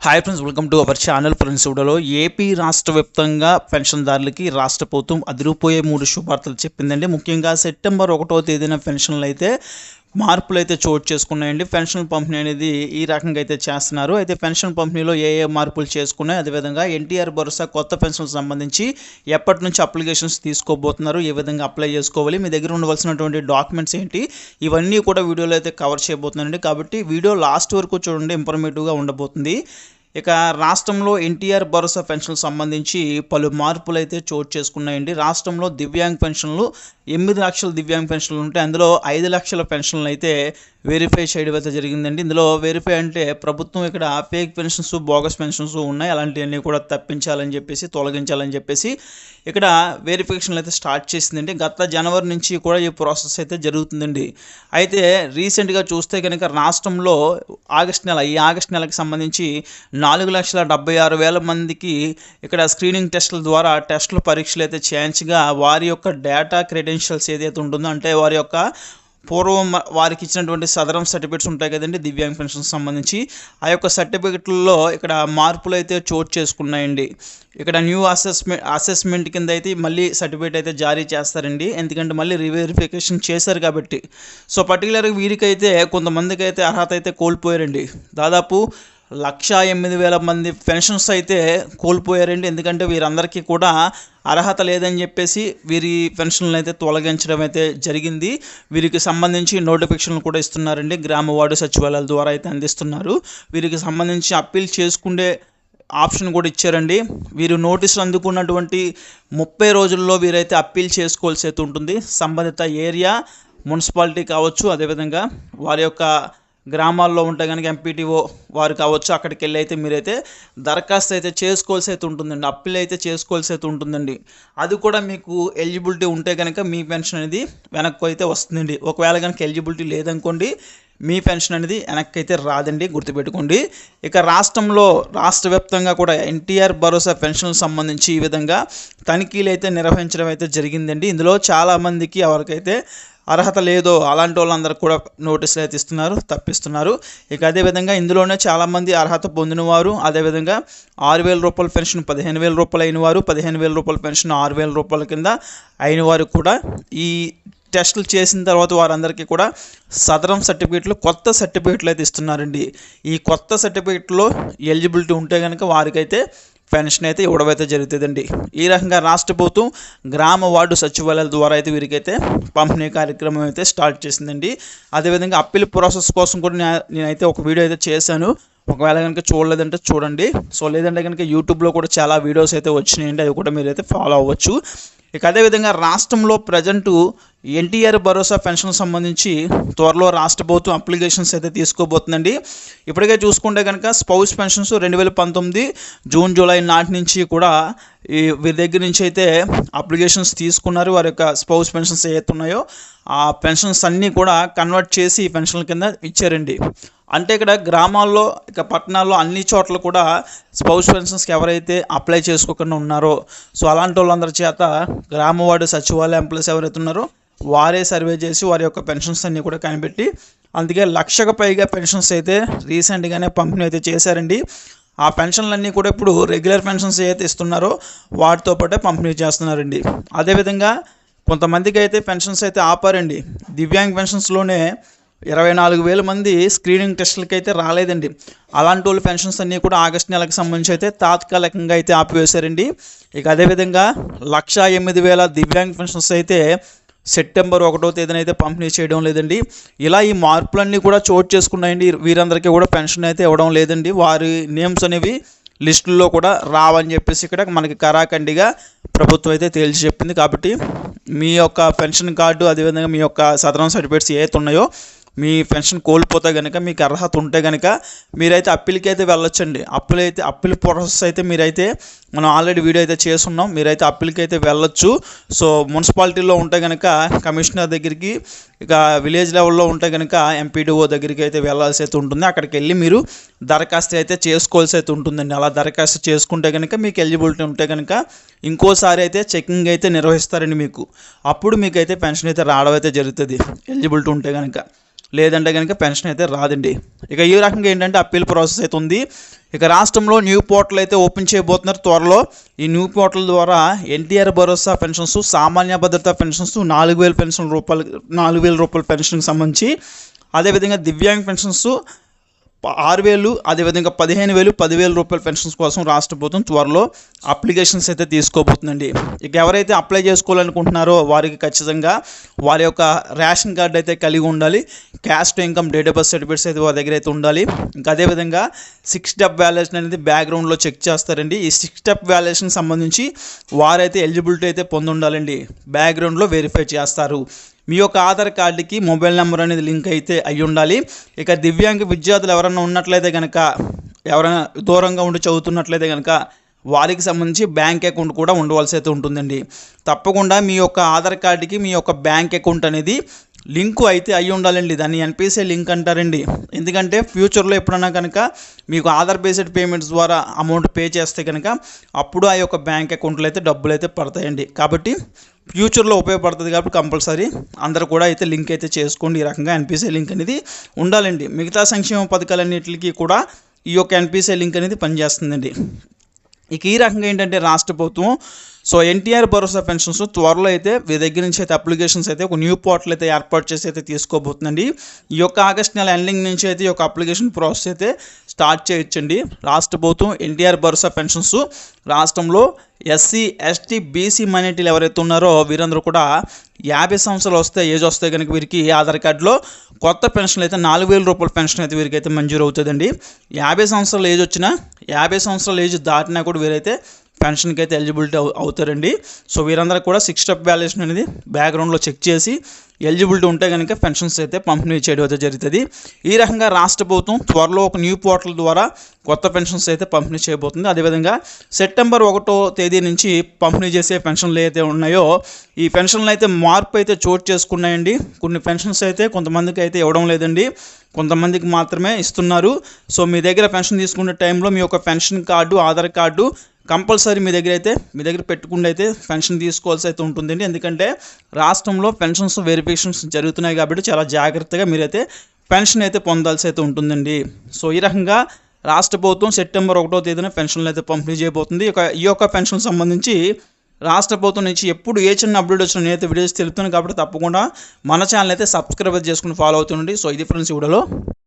Hi friends welcome to our channel friends వీడియోలో AP రాష్ట్ర వ్యాప్తంగా పెన్షన్దారులకి రాష్ట్ర ప్రభుత్వం అదిరిపోయే మూడు శుభార్తలు చెప్పిందండి. ముఖ్యంగా సెప్టెంబర్ ఒకటో తేదీన పెన్షన్లు అయితే మార్పులు అయితే చోటు చేసుకున్నాయండి. పెన్షన్ పంపిణీ అనేది ఈ రకంగా అయితే చేస్తున్నారు. అయితే పెన్షన్ పంపిణీలో ఏ ఏ మార్పులు చేసుకున్నాయి? అదేవిధంగా ఎన్టీఆర్ భరోసా కొత్త పెన్షన్ సంబంధించి ఎప్పటి నుంచి అప్లికేషన్స్ తీసుకోబోతున్నారు? ఏ విధంగా అప్లై చేసుకోవాలి? మీ దగ్గర ఉండవలసినటువంటి డాక్యుమెంట్స్ ఏంటి? ఇవన్నీ కూడా వీడియోలో అయితే కవర్ చేయబోతున్నానండి. కాబట్టి వీడియో లాస్ట్ వరకు చూడండి ఇన్ఫర్మేటివ్గా ఉండబోతుంది. ఇక రాష్ట్రంలో ఎన్టీఆర్ భరోసా పెన్షన్ సంబంధించి పలు మార్పులు అయితే చోటు చేసుకున్నాయండి. రాష్ట్రంలో దివ్యాంగ్ పెన్షన్లు ఎనిమిది లక్షల దివ్యాంగ్ పెన్షన్లు ఉంటాయి అందులో ఐదు లక్షల పెన్షన్లు అయితే వెరిఫై చేయడం అయితే జరిగిందండి. ఇందులో వెరిఫై అంటే ప్రభుత్వం ఇక్కడ ఫేక్ పెన్షన్స్ బోగస్ పెన్షన్స్ ఉన్నాయి. అలాంటివన్నీ కూడా తప్పించాలని చెప్పేసి తొలగించాలని చెప్పేసి ఇక్కడ వెరిఫికేషన్లు అయితే స్టార్ట్ చేసిందండి. గత జనవరి నుంచి కూడా ఈ ప్రాసెస్ అయితే జరుగుతుందండి. అయితే రీసెంట్గా చూస్తే కనుక రాష్ట్రంలో ఆగస్ట్ నెల ఈ ఆగస్ట్ నెలకు సంబంధించి నాలుగు లక్షల డెబ్బై ఆరు వేల మందికి ఇక్కడ స్క్రీనింగ్ టెస్టుల ద్వారా టెస్టుల పరీక్షలు అయితే చేయించగా వారి యొక్క డేటా క్రెడెన్షియల్స్ ఏదైతే ఉంటుందో అంటే వారి యొక్క పూర్వం వారికి ఇచ్చినటువంటి సదరం సర్టిఫికేట్స్ ఉంటాయి కదండి దివ్యాంగ్ పెన్షన్ సంబంధించి. ఆ యొక్క సర్టిఫికెట్లలో ఇక్కడ మార్పులు అయితే చోటు చేసుకున్నాయండి. ఇక్కడ న్యూ అసెస్మెంట్ అసెస్మెంట్ కింద అయితే మళ్ళీ సర్టిఫికేట్ అయితే జారీ చేస్తారండి. ఎందుకంటే మళ్ళీ రివెరిఫికేషన్ చేశారు కాబట్టి. సో పర్టికులర్గా వీరికైతే కొంతమందికి అయితే అర్హత అయితే కోల్పోయారండి. దాదాపు లక్ష ఎనిమిది వేల మంది పెన్షన్స్ అయితే కోల్పోయారండి. ఎందుకంటే వీరందరికీ కూడా అర్హత లేదని చెప్పేసి వీరి పెన్షన్లు అయితే తొలగించడం అయితే జరిగింది. వీరికి సంబంధించి నోటిఫికేషన్లు కూడా ఇస్తున్నారండి. గ్రామ వార్డు సచివాలయాల ద్వారా అయితే అందిస్తున్నారు. వీరికి సంబంధించి అప్పీల్ చేసుకునే ఆప్షన్ కూడా ఇచ్చారండి. వీరు నోటీసులు అందుకున్నటువంటి ముప్పై రోజుల్లో వీరైతే అప్పీల్ చేసుకోవాల్సి అయితే ఉంటుంది. సంబంధిత ఏరియా మున్సిపాలిటీ కావచ్చు అదేవిధంగా వారి యొక్క గ్రామాల్లో ఉంటే కనుక ఎంపీటీఓ వారు కావచ్చు అక్కడికి వెళ్ళి అయితే మీరైతే దరఖాస్తు అయితే చేసుకోవాల్సి అయితే ఉంటుందండి. అప్పీల్ అయితే చేసుకోవాల్సి అయితే ఉంటుందండి. అది కూడా మీకు ఎలిజిబిలిటీ ఉంటే కనుక మీ పెన్షన్ అనేది వెనక్కి అయితే వస్తుందండి. ఒకవేళ కనుక ఎలిజిబిలిటీ లేదనుకోండి మీ పెన్షన్ అనేది వెనక్కి అయితే రాదండి గుర్తుపెట్టుకోండి. ఇక రాష్ట్రంలో రాష్ట్ర వ్యాప్తంగా కూడా ఎన్టీఆర్ భరోసా పెన్షన్ సంబంధించి ఈ విధంగా తనిఖీలు అయితే నిర్వహించడం అయితే జరిగిందండి. ఇందులో చాలామందికి ఎవరికైతే అర్హత లేదో అలాంటి వాళ్ళందరూ కూడా నోటీసులు అయితే ఇస్తున్నారు తప్పిస్తున్నారు. ఇక అదేవిధంగా ఇందులోనే చాలామంది అర్హత పొందినవారు అదేవిధంగా ఆరు వేల రూపాయల పెన్షన్ పదిహేను వేల రూపాయలు అయిన వారు పదిహేను వేల రూపాయల పెన్షన్ ఆరు వేల రూపాయల కింద అయిన వారు కూడా ఈ టెస్టులు చేసిన తర్వాత వారందరికీ కూడా సదరం సర్టిఫికేట్లు కొత్త సర్టిఫికేట్లు అయితే ఇస్తున్నారండి. ఈ కొత్త సర్టిఫికేట్లో ఎలిజిబిలిటీ ఉంటే కనుక వారికైతే పెన్షన్ అయితే ఇవ్వడం అయితే జరుగుతుందండి. ఈ రకంగా రాష్ట్ర ప్రభుత్వం గ్రామ వార్డు సచివాలయాల ద్వారా అయితే వీరికైతే పంపిణీ కార్యక్రమం అయితే స్టార్ట్ చేసిందండి. అదేవిధంగా అప్పీల్ ప్రాసెస్ కోసం కూడా నేనైతే ఒక వీడియో అయితే చేశాను. ఒకవేళ కనుక చూడలేదంటే చూడండి. సో లేదంటే కనుక యూట్యూబ్లో కూడా చాలా వీడియోస్ అయితే వచ్చినాయండి. అవి కూడా మీరైతే ఫాలో అవ్వచ్చు. ఇక అదేవిధంగా రాష్ట్రంలో ప్రజెంటు ఎన్టీఆర్ భరోసా పెన్షన్ సంబంధించి త్వరలో రాష్ట్ర ప్రభుత్వం అప్లికేషన్స్ అయితే తీసుకోబోతుందండి. ఇప్పటికే చూసుకుంటే కనుక స్పౌస్ పెన్షన్స్ రెండు వేల పంతొమ్మిది జూన్ జూలై నాటి నుంచి కూడా ఈ వీరి దగ్గర నుంచి అయితే అప్లికేషన్స్ తీసుకున్నారు. వారి యొక్క స్పౌస్ పెన్షన్స్ ఏవైతే ఉన్నాయో ఆ పెన్షన్స్ అన్నీ కూడా కన్వర్ట్ చేసి ఈ పెన్షన్ల కింద ఇచ్చారండి. అంటే ఇక్కడ గ్రామాల్లో ఇక పట్టణాల్లో అన్ని చోట్ల కూడా స్పౌస్ పెన్షన్స్కి ఎవరైతే అప్లై చేసుకోకుండా ఉన్నారో సో అలాంటి వాళ్ళందరి చేత గ్రామవార్డు సచివాలయ ఎంప్లాయీస్ ఎవరైతే ఉన్నారో వారే సర్వే చేసి వారి యొక్క పెన్షన్స్ అన్నీ కూడా కనిపెట్టి అందుకే లక్షకు పైగా పెన్షన్స్ అయితే రీసెంట్గానే పంపిణీ అయితే చేశారండి. ఆ పెన్షన్లన్నీ కూడా ఇప్పుడు రెగ్యులర్ పెన్షన్స్ ఏదైతే ఇస్తున్నారో వాటితో పాటే పంపిణీ చేస్తున్నారండి. అదేవిధంగా కొంతమందికి అయితే పెన్షన్స్ అయితే ఆపారండి. దివ్యాంగ్ పెన్షన్స్లోనే ఇరవై నాలుగు వేల మంది స్క్రీనింగ్ టెస్టులకి అయితే రాలేదండి. అలాంటి వాళ్ళ పెన్షన్స్ అన్నీ కూడా ఆగస్ట్ నెలకు సంబంధించి అయితే తాత్కాలికంగా అయితే ఆపివేశారండి. ఇక అదేవిధంగా లక్ష ఎనిమిది వేల దివ్యాంగ్ పెన్షన్స్ అయితే సెప్టెంబర్ ఒకటో తేదీన అయితే పంపిణీ చేయడం లేదండి. ఇలా ఈ మార్పులన్నీ కూడా చోటు చేసుకున్నాయండి. వీరందరికీ కూడా పెన్షన్ అయితే ఇవ్వడం లేదండి. వారి నేమ్స్ అనేవి లిస్టుల్లో కూడా రావని చెప్పేసి ఇక్కడ మనకి కరాఖండిగా ప్రభుత్వం అయితే తేల్చి చెప్పింది. కాబట్టి మీ యొక్క పెన్షన్ కార్డు అదేవిధంగా మీ యొక్క సదరం సర్టిఫికేట్స్ ఏవైతే ఉన్నాయో మీ పెన్షన్ కోల్పోతే కనుక మీకు అర్హత ఉంటే కనుక మీరైతే అప్పీల్కి అయితే వెళ్ళొచ్చండి. అప్పులు అయితే అప్పీల్ ప్రాసెస్ అయితే మీరైతే మనం ఆల్రెడీ వీడియో అయితే చేస్తున్నాం మీరైతే అప్పీల్కి అయితే వెళ్ళొచ్చు. సో మున్సిపాలిటీలో ఉంటే కనుక కమిషనర్ దగ్గరికి ఇక విలేజ్ లెవెల్లో ఉంటే కనుక ఎంపీడీఓ దగ్గరికి అయితే వెళ్ళాల్సి అయితే ఉంటుంది. అక్కడికి వెళ్ళి మీరు దరఖాస్తు అయితే చేసుకోవాల్సి అయితే ఉంటుందండి. అలా దరఖాస్తు చేసుకుంటే కనుక మీకు ఎలిజిబిలిటీ ఉంటే కనుక ఇంకోసారి అయితే చెకింగ్ అయితే నిర్వహిస్తారండి మీకు. అప్పుడు మీకు అయితే పెన్షన్ అయితే రావడం అయితే జరుగుతుంది. ఎలిజిబిలిటీ ఉంటే కనుక లేదంటే కనుక పెన్షన్ అయితే రాదండి. ఇక ఈ రకంగా ఏంటంటే అప్పీల్ ప్రాసెస్ అయితే ఉంది. ఇక రాష్ట్రంలో న్యూ పోర్టల్ అయితే ఓపెన్ చేయబోతున్నారు త్వరలో. ఈ న్యూ పోర్టల్ ద్వారా ఎన్టీఆర్ భరోసా పెన్షన్స్ సామాన్య భద్రతా పెన్షన్స్ నాలుగు వేల పెన్షన్ రూపాయలు నాలుగు వేల రూపాయల పెన్షన్కి సంబంధించి అదేవిధంగా దివ్యాంగ్ పెన్షన్స్ ఆరు వేలు అదేవిధంగా పదిహేను వేలు పదివేల రూపాయల పెన్షన్స్ కోసం రాష్ట్ర ప్రభుత్వం త్వరలో అప్లికేషన్స్ అయితే తీసుకోబోతుందండి. ఇక ఎవరైతే అప్లై చేసుకోవాలనుకుంటున్నారో వారికి ఖచ్చితంగా వారి యొక్క రేషన్ కార్డు అయితే కలిగి ఉండాలి. Caste income date of birth certificates అయితే వారి దగ్గర అయితే ఉండాలి. ఇంకా అదేవిధంగా సిక్స్ స్టెప్ వ్యాలేషన్ అనేది బ్యాక్గ్రౌండ్లో చెక్ చేస్తారండి. ఈ సిక్స్ స్టెప్ వ్యాలేషన్ సంబంధించి వారైతే ఎలిజిబిలిటీ అయితే పొంది ఉండాలండి బ్యాక్గ్రౌండ్లో వెరిఫై చేస్తారు. మీ యొక్క ఆధార్ కార్డుకి మొబైల్ నెంబర్ అనేది లింక్ అయితే అయి ఉండాలి. ఇక దివ్యాంగ విద్యార్థులు ఎవరైనా ఉన్నట్లయితే కనుక ఎవరైనా దూరంగా ఉండి చదువుతున్నట్లయితే కనుక వారికి సంబంధించి బ్యాంక్ అకౌంట్ కూడా ఉండవలసి అయితే ఉంటుందండి. తప్పకుండా మీ యొక్క ఆధార్ కార్డుకి మీ యొక్క బ్యాంక్ అకౌంట్ అనేది లింకు అయితే అయి ఉండాలండి. దాన్ని ఎన్పిసిఐ లింక్ అంటారండి. ఎందుకంటే ఫ్యూచర్లో ఎప్పుడైనా కనుక మీకు ఆధార్ బేస్డ్ పేమెంట్స్ ద్వారా అమౌంట్ పే చేస్తే కనుక అప్పుడు ఆ యొక్క బ్యాంక్ అకౌంట్లో అయితే డబ్బులు అయితే పడతాయండి. కాబట్టి ఫ్యూచర్లో ఉపయోగపడుతుంది కాబట్టి కంపల్సరీ అందరూ కూడా అయితే లింక్ అయితే చేసుకోండి. ఈ రకంగా ఎన్పిసిఐ లింక్ అనేది ఉండాలండి. మిగతా సంక్షేమ పథకాలన్నిటికీ కూడా ఈ యొక్క ఎన్పిసిఐ లింక్ అనేది పనిచేస్తుందండి. ఇక ఈ రకంగా ఏంటంటే రాష్ట్ర ప్రభుత్వం సో ఎన్టీఆర్ భరోసా పెన్షన్స్ త్వరలో అయితే మీ దగ్గర నుంచి అయితే అప్లికేషన్స్ అయితే ఒక న్యూ పోర్టల్ అయితే ఏర్పాటు చేసి అయితే తీసుకోబోతుందండి. ఈ యొక్క ఆగస్ట్ నెల ఎండింగ్ నుంచి అయితే ఈ యొక్క అప్లికేషన్ ప్రాసెస్ అయితే స్టార్ట్ చేయొచ్చండి. రాష్ట్ర ప్రభుత్వం ఎన్టీఆర్ భరోసా పెన్షన్స్ రాష్ట్రంలో ఎస్సీ ఎస్టీ బీసీ మైనార్టీలు ఎవరైతే ఉన్నారో వీరందరూ కూడా యాభై సంవత్సరాలు వస్తే ఏజ్ వస్తే కనుక వీరికి ఆధార్ కార్డులో కొత్త పెన్షన్లు అయితే నాలుగు వేల రూపాయల పెన్షన్ అయితే వీరికి అయితే మంజూరు అవుతుందండి. యాభై సంవత్సరాల ఏజ్ వచ్చినా యాభై సంవత్సరాల ఏజ్ దాటినా కూడా వీరైతే పెన్షన్కి అయితే ఎలిజిబిలిటీ అవుతారండి. సో వీరందరూ కూడా సిక్స్ స్టెప్ వ్యాల్యుయేషన్ అనేది బ్యాక్గ్రౌండ్లో చెక్ చేసి ఎలిజిబిలిటీ ఉంటే కనుక పెన్షన్స్ అయితే పంపిణీ చేయడం అయితే జరుగుతుంది. ఈ రకంగా రాష్ట్ర ప్రభుత్వం త్వరలో ఒక న్యూ పోర్టల్ ద్వారా కొత్త పెన్షన్స్ అయితే పంపిణీ చేయబోతుంది. అదేవిధంగా సెప్టెంబర్ ఒకటో తేదీ నుంచి పంపిణీ చేసే పెన్షన్లు అయితే ఉన్నాయో ఈ పెన్షన్లు అయితే మార్పు అయితే చోటు చేసుకున్నాయండి. కొన్ని పెన్షన్స్ అయితే కొంతమందికి అయితే ఇవ్వడం లేదండి. కొంతమందికి మాత్రమే ఇస్తున్నారు. సో మీ దగ్గర పెన్షన్ తీసుకునే టైంలో మీ యొక్క pension card Aadhaar card compulsory మీ దగ్గర అయితే మీ దగ్గర పెట్టుకుండా అయితే పెన్షన్ తీసుకోవాల్సి అయితే ఉంటుందండి. ఎందుకంటే రాష్ట్రంలో పెన్షన్స్ వెరిఫికేషన్స్ జరుగుతున్నాయి కాబట్టి చాలా జాగ్రత్తగా మీరైతే పెన్షన్ అయితే పొందాల్సి అయితే ఉంటుందండి. సో ఈ రకంగా రాష్ట్ర ప్రభుత్వం సెప్టెంబర్ ఒకటో తేదీన పెన్షన్లు అయితే పంపిణీ చేయబోతుంది. ఈ యొక్క పెన్షన్ సంబంధించి రాష్ట్ర ప్రభుత్వం నుంచి ఎప్పుడు ఏ చిన్న అప్డేట్ వచ్చినా నేనైతే వీడియోస్ తెలుపుతున్నాను కాబట్టి తప్పకుండా మన ఛానల్ అయితే సబ్స్క్రైబ్ చేసుకుని ఫాలో అవుతుండండి. సో ఇది ఫ్రెండ్స్ ఈ వీడియోలో.